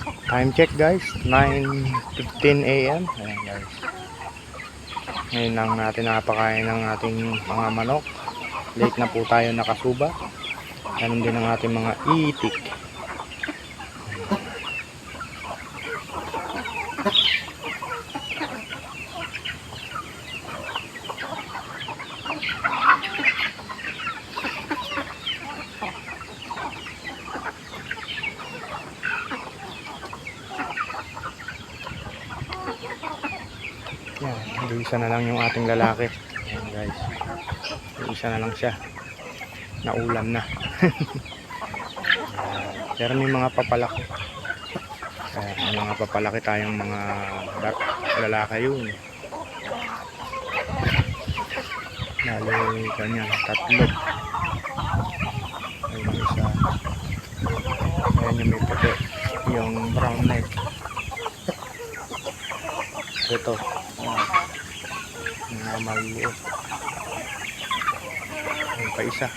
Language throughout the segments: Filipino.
Time check guys, 9.15 a.m. Ayan guys. Ngayon lang natin napakain ng ating mga manok. Late na po tayo nakasuba. Ganun din ang ating mga itik. Yan, isa na lang yung ating lalaki. Ayan guys. Isa na lang siya. Naulam na. Pero may mga papalaki. Ayan, may mga papalaki tayong mga lalaki yun. Lalo ganyan, tatlo. Ayun yung isa. Ayan yung may puti. Yung brown neck. Ito. Mga maliit. Ayun pa isa.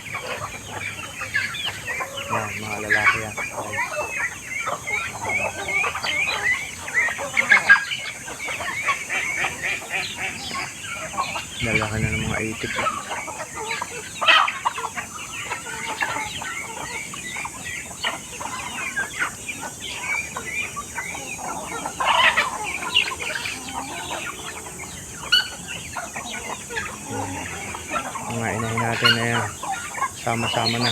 Yan, mga lalaki yan. Guys. Lalaki na ng mga itik. Mga inahin natin na yan. Sama-sama na.